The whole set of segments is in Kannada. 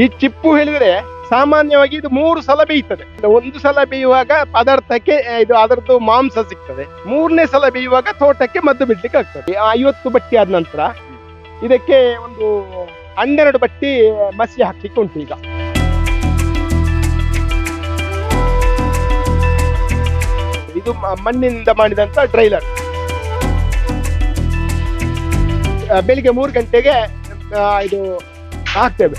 ಈ ಚಿಪ್ಪು ಹೇಳಿದ್ರೆ ಸಾಮಾನ್ಯವಾಗಿ ಇದು ಮೂರು ಸಲ ಬೇಯುತ್ತದೆ ಒಂದು ಸಲ ಬೇಯುವಾಗ ಪದಾರ್ಥಕ್ಕೆ ಇದು ಅದರದ್ದು ಮಾಂಸ ಸಿಗ್ತದೆ. ಮೂರನೇ ಸಲ ಬೇಯುವಾಗ ತೋಟಕ್ಕೆ ಮದ್ದು ಬಿಡ್ಲಿಕ್ಕೆ ಆಗ್ತದೆ. ಐವತ್ತು ಬಟ್ಟಿ ಆದ ನಂತರ ಇದಕ್ಕೆ ಒಂದು ಹನ್ನೆರಡು ಬಟ್ಟಿ ಮಸಿ ಹಾಕ್ಲಿಕ್ಕೆ ಉಂಟು ಈಗ. ಇದು ಮಣ್ಣಿನಿಂದ ಮಾಡಿದಂತ ಟ್ರೈಲರ್ ಬೆಳಿಗ್ಗೆ ಮೂರು ಗಂಟೆಗೆ ಇದು ಹಾಕ್ತೇವೆ.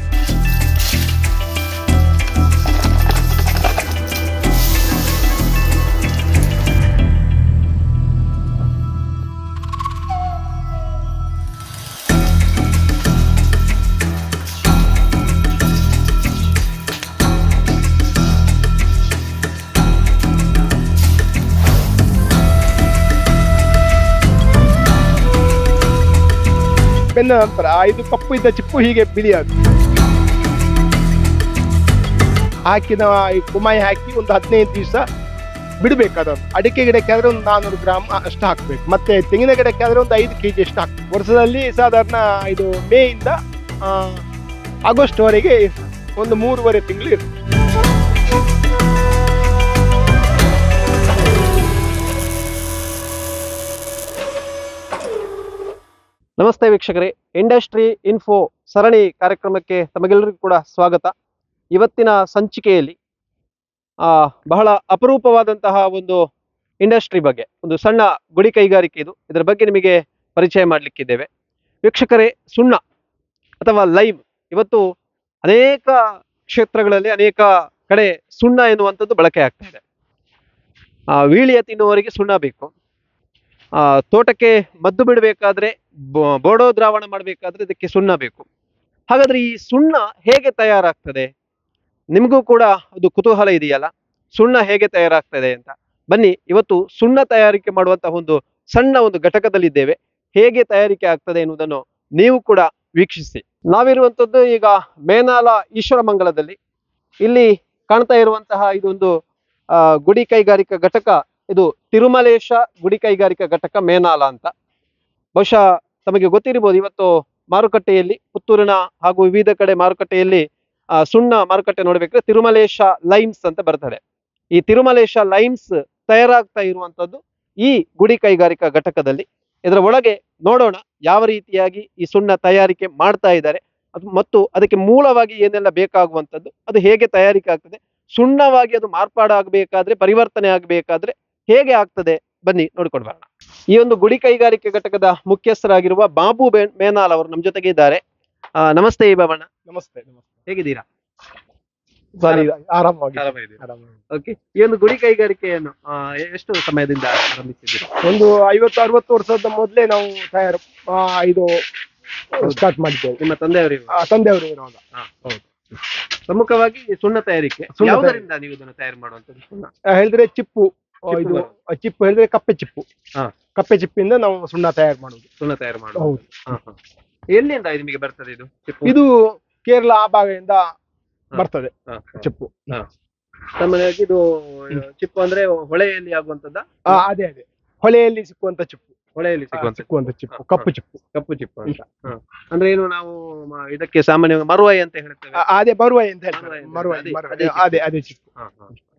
ನಂತರ ಇದು ಕಪ್ಪು ಇದ್ದ ಚಿಪ್ಪು ಹೀಗೆ ಬಿಳಿಯಾಗುತ್ತೆ ಹಾಕಿದ ಕುಮಾಯಿ ಹಾಕಿ ಒಂದು ಹದಿನೈದು ದಿವಸ ಬಿಡಬೇಕು ಅದನ್ನು ಅಡಿಕೆ ಗಿಡಕ್ಕೆ ಆದ್ರೆ ಒಂದು ನಾನ್ನೂರು ಗ್ರಾಮ್ ಅಷ್ಟು ಹಾಕ್ಬೇಕು. ಮತ್ತೆ ತೆಂಗಿನ ಗಿಡಕ್ಕೆ ಆದ್ರೆ ಒಂದು ಐದು ಕೆಜಿ ಅಷ್ಟು ಹಾಕಬೇಕು. ವರ್ಷದಲ್ಲಿ ಸಾಧಾರಣ ಇದು ಮೇಯಿಂದ ಆಗಸ್ಟ್ವರೆಗೆ ಒಂದು ಮೂರುವರೆ ತಿಂಗಳು ಇರುತ್ತೆ ನಮಸ್ತೆ ವೀಕ್ಷಕರೇ. ಇಂಡಸ್ಟ್ರಿ ಇನ್ಫೋ ಸರಣಿ ಕಾರ್ಯಕ್ರಮಕ್ಕೆ ತಮಗೆಲ್ಲರಿಗೂ ಕೂಡ ಸ್ವಾಗತ. ಇವತ್ತಿನ ಸಂಚಿಕೆಯಲ್ಲಿ ಬಹಳ ಅಪರೂಪವಾದಂತಹ ಒಂದು ಇಂಡಸ್ಟ್ರಿ ಬಗ್ಗೆ, ಒಂದು ಸಣ್ಣ ಗುಡಿ ಕೈಗಾರಿಕೆ ಇದು. ಇದರ ಬಗ್ಗೆ ನಿಮಗೆ ಪರಿಚಯ ಮಾಡಲಿಕ್ಕಿದ್ದೇವೆ. ವೀಕ್ಷಕರೇ, ಸುಣ್ಣ ಅಥವಾ ಲೈವ್ ಇವತ್ತು ಅನೇಕ ಕ್ಷೇತ್ರಗಳಲ್ಲಿ ಅನೇಕ ಕಡೆ ಸುಣ್ಣ ಎನ್ನುವಂಥದ್ದು ಬಳಕೆ ಆಗ್ತಾ ಇದೆ. ವೀಳಿಯ ತಿನ್ನುವವರಿಗೆ ಸುಣ್ಣ ಬೇಕು. ತೋಟಕ್ಕೆ ಮದ್ದು ಬಿಡಬೇಕಾದ್ರೆ ಬೋಡೋ ದ್ರಾವಣ ಮಾಡಬೇಕಾದ್ರೆ ಇದಕ್ಕೆ ಸುಣ್ಣ ಬೇಕು. ಹಾಗಾದ್ರೆ ಈ ಸುಣ್ಣ ಹೇಗೆ ತಯಾರಾಗ್ತದೆ? ನಿಮಗೂ ಕೂಡ ಅದು ಕುತೂಹಲ ಇದೆಯಲ್ಲ? ಸುಣ್ಣ ಹೇಗೆ ತಯಾರಾಗ್ತದೆ ಅಂತ. ಬನ್ನಿ, ಇವತ್ತು ಸುಣ್ಣ ತಯಾರಿಕೆ ಮಾಡುವಂತಹ ಒಂದು ಸಣ್ಣ ಒಂದು ಘಟಕದಲ್ಲಿದ್ದೇವೆ. ಹೇಗೆ ತಯಾರಿಕೆ ಆಗ್ತದೆ ಎನ್ನುವುದನ್ನು ನೀವು ಕೂಡ ವೀಕ್ಷಿಸಿ. ನಾವಿರುವಂಥದ್ದು ಈಗ ಮೇನಾಲ ಈಶ್ವರಮಂಗಲದಲ್ಲಿ ಇಲ್ಲಿ ಕಾಣ್ತಾ ಇರುವಂತಹ ಇದೊಂದು ಗುಡಿ ಕೈಗಾರಿಕಾ ಘಟಕ ಇದು ತಿರುಮಲೇಶ ಗುಡಿ ಕೈಗಾರಿಕಾ ಘಟಕ ಮೇನಾಲ ಅಂತ. ಬಹುಶಃ ತಮಗೆ ಗೊತ್ತಿರಬಹುದು, ಇವತ್ತು ಮಾರುಕಟ್ಟೆಯಲ್ಲಿ ಪುತ್ತೂರಿನ ಹಾಗೂ ವಿವಿಧ ಕಡೆ ಮಾರುಕಟ್ಟೆಯಲ್ಲಿ ಸುಣ್ಣ ಮಾರುಕಟ್ಟೆ ನೋಡ್ಬೇಕ್ರೆ ತಿರುಮಲೇಶ ಲೈಮ್ಸ್ ಅಂತ ಬರ್ತದೆ. ಈ ತಿರುಮಲೇಶ ಲೈಮ್ಸ್ ತಯಾರಾಗ್ತಾ ಇರುವಂತದ್ದು ಈ ಗುಡಿ ಕೈಗಾರಿಕಾ ಘಟಕದಲ್ಲಿ. ಇದರ ಒಳಗೆ ನೋಡೋಣ ಯಾವ ರೀತಿಯಾಗಿ ಈ ಸುಣ್ಣ ತಯಾರಿಕೆ ಮಾಡ್ತಾ ಇದ್ದಾರೆ. ಮತ್ತು ಅದಕ್ಕೆ ಮೂಲವಾಗಿ ಏನೆಲ್ಲ ಬೇಕಾಗುವಂಥದ್ದು ಅದು ಹೇಗೆ ತಯಾರಿಕೆ ಆಗ್ತದೆ. ಸುಣ್ಣವಾಗಿ ಅದು ಮಾರ್ಪಾಡಾಗಬೇಕಾದ್ರೆ, ಪರಿವರ್ತನೆ ಆಗಬೇಕಾದ್ರೆ ಹೇಗೆ ಆಗ್ತದೆ? ಬನ್ನಿ ನೋಡ್ಕೊಂಡು ಬರೋಣ ಈ ಒಂದು ಗುಡಿ ಕೈಗಾರಿಕೆ ಘಟಕದ ಮುಖ್ಯಸ್ಥರಾಗಿರುವ ಬಾಬು ಬೆ- ಮೇನಾಲ್ ಅವರು ನಮ್ಮ ಜೊತೆಗೆ ಇದ್ದಾರೆ. ನಮಸ್ತೆ ನಮಸ್ತೆ ಬಾಬಣ್ಣ ನಮಸ್ತೆ ನಮಸ್ತೆ. ಹೇಗಿದ್ದೀರಾ. ಓಕೆ ಈ ಒಂದು ಗುಡಿ ಕೈಗಾರಿಕೆಯನ್ನು ಎಷ್ಟು ಸಮಯದಿಂದ ಆರಂಭಿಸಿದ್ದೀರಾ? ಒಂದು ಐವತ್ತು ಅರವತ್ತು ವರ್ಷದ ಮೊದಲೇ ನಾವು ತಯಾರು ಇದು ಸ್ಟಾರ್ಟ್ ಮಾಡಿದ್ದೇವೆ. ನಿಮ್ಮ ತಂದೆಯವರು ತಂದೆಯವರು ಇರುವಾಗ. ಪ್ರಮುಖವಾಗಿ ಸುಣ್ಣ ತಯಾರಿಕೆ. ನೀವು ಇದನ್ನು ತಯಾರು ಮಾಡುವಂತದ್ದು ಸುಣ್ಣ ಹೇಳಿದ್ರೆ ಚಿಪ್ಪು. ಇದು ಚಿಪ್ಪು ಹೇಳಿದ್ರೆ ಕಪ್ಪೆ ಚಿಪ್ಪು. ಹಾ. ಕಪ್ಪೆ ಚಿಪ್ಪಿಂದ ನಾವು ಸುಣ್ಣ ತಯಾರು ಮಾಡುದು. ಸುಣ್ಣ ತಯಾರು ಮಾಡುದು. ಹೌದು. ಹಾ, ಹಾ. ಎಲ್ಲಿಂದ ಇದು ನಿಮಗೆ ಬರ್ತದೆ ಇದು ಚಿಪ್ಪು? ಇದು ಕೇರಳ ಆ ಭಾಗದಿಂದ ಬರ್ತದೆ ಹಾ, ಹಾ. ಚಿಪ್ಪು. ಸಾಮಾನ್ಯವಾಗಿ ಇದು ಚಿಪ್ಪು ಅಂದ್ರೆ ಹೊಳೆಯಲ್ಲಿ ಆಗುವಂತದ್ದ ಆ, ಅದೇ ಅದೇ. ಹೊಳೆಯಲ್ಲಿ ಸಿಕ್ಕುವಂತ ಚಿಪ್ಪು. ಹೊಳೆಯಲ್ಲಿ ಆ, ಸಿಗುವಂತ ಸಿಕ್ಕುವಂತ ಚಿಪ್ಪು. ಕಪ್ಪು ಚಿಪ್ಪು. ಕಪ್ಪು ಚಿಪ್ಪು ಅಂತ. ಹ. ಅಂದ್ರೆ ಏನು ನಾವು ಮ- ಇದಕ್ಕೆ ಸಾಮಾನ್ಯವಾಗಿ ಮರುವಾಯಿ ಅಂತ ಹೇಳ್ತೇವೆ? ಆ, ಅದೇ ಬರುವಾಯಿ ಅಂತ ಹೇಳ್ತಾರೆ ಮರುವಾಯಿ ಮರುವಾಯಿ ಅದೇ- ಮರುವಾಯಿ. ಅದೇ ಚಿಪ್ಪು. ಅದೇ ಅದೇ ಚಿಪ್ಪು. ಹ, ಹ.